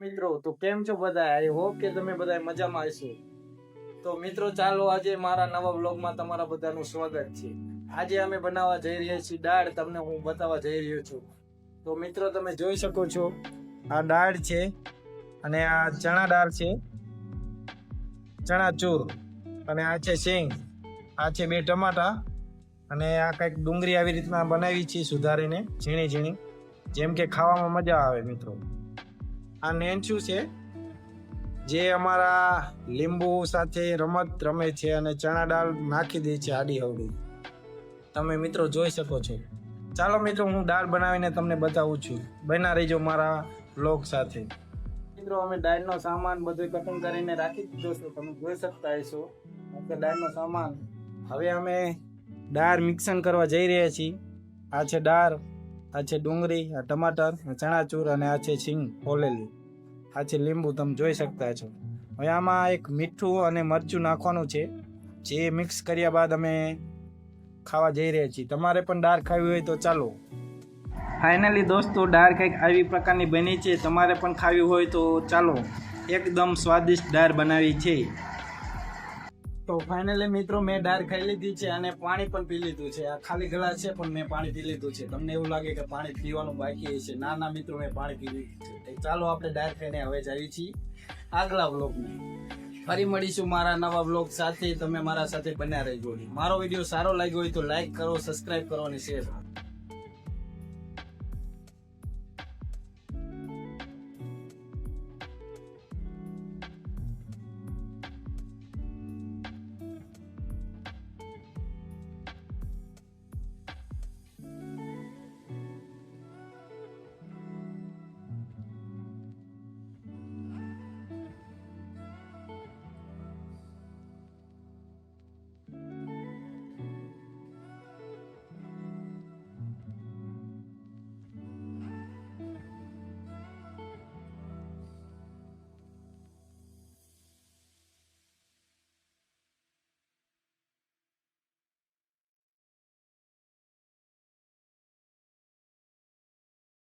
મિત્રો, તો કેમ છો બધા આઈ હોપ કે તમે બધા મજામાં હશો. તો મિત્રો, ચાલો આજે મારા નવા વ્લોગમાં તમારા બધાનું સ્વાગત છે. આજે અમે બનાવવા જઈ રહ્યા છીએ દાળ. તમને હું બતાવવા જઈ રહ્યો છું. તો મિત્રો, તમે જોઈ શકો છો, આ દાળ છે અને આ ચણા દાળ છે. ચણા ચૂર અને આ છે સિંગ આ છે બે ટમાટા અને આ કંઈક ડુંગળી આવી રીતના બનાવી છે સુધારીને ઝીણી ઝીણી જેમ કે ખાવામાં મજા આવે મિત્રો. આ નેન્ચું છે, જે અમારા લીંબુ સાથે રમત રમે છે અને ચણા દાળ નાખી દે છે આડી અવડી. તમે મિત્રો જોઈ શકો છો. ચાલો મિત્રો, હું દાળ બનાવીને તમને બતાવું છું. બના રહીજો મારા બ્લોગ સાથે. મિત્રો, અમે દાળનો સામાન બધું કટિંગ કરીને રાખી દીધો છે. તમે જોઈ શકતા હશો દાળનો સામાન. હવે અમે દાળ મિક્સન કરવા જઈ રહ્યા છીએ. આ છે દાળ, આ છે ડુંગળી, આ ટમાટર ચણાચૂર અને આ છે સિંગ ફોલેલી આ છે લીંબુ તમે જોઈ શકતા છો. હવે આમાં એક મીઠું અને મરચું નાખવાનું છે. જે મિક્સ કર્યા બાદ અમે ખાવા જઈ રહ્યા છીએ. તમારે પણ દાળ ખાવી હોય તો ચાલો. ફાઇનલી દોસ્તો, દાળ કંઈક આવી પ્રકારની બની છે. તમારે પણ ખાવી હોય તો ચાલો. એકદમ સ્વાદિષ્ટ દાળ બનાવી છે. તો ફાઇનલી મિત્રો મેં ડાર ખાઈ લીધી છે અને પાણી પણ પી લીધું છે. આ ખાલી ગ્લાસ છે પણ મેં પાણી પી લીધું છે. તમને એવું લાગે કે પાણી પીવાનું બાકી છે. ના ના મિત્રો, મેં પાણી પી લીધું છે. ચાલો આપણે ડાર ખાઈને હવે જઈએ છીએ આગલા બ્લોગમાં ફરી મળીશું મારા નવા બ્લોગ સાથે. તમે મારા સાથે બન્યા રહેજો. મારો વીડિયો સારો લાગ્યો હોય તો લાઈક કરો સબસ્ક્રાઈબ કરો અને શેર કરો.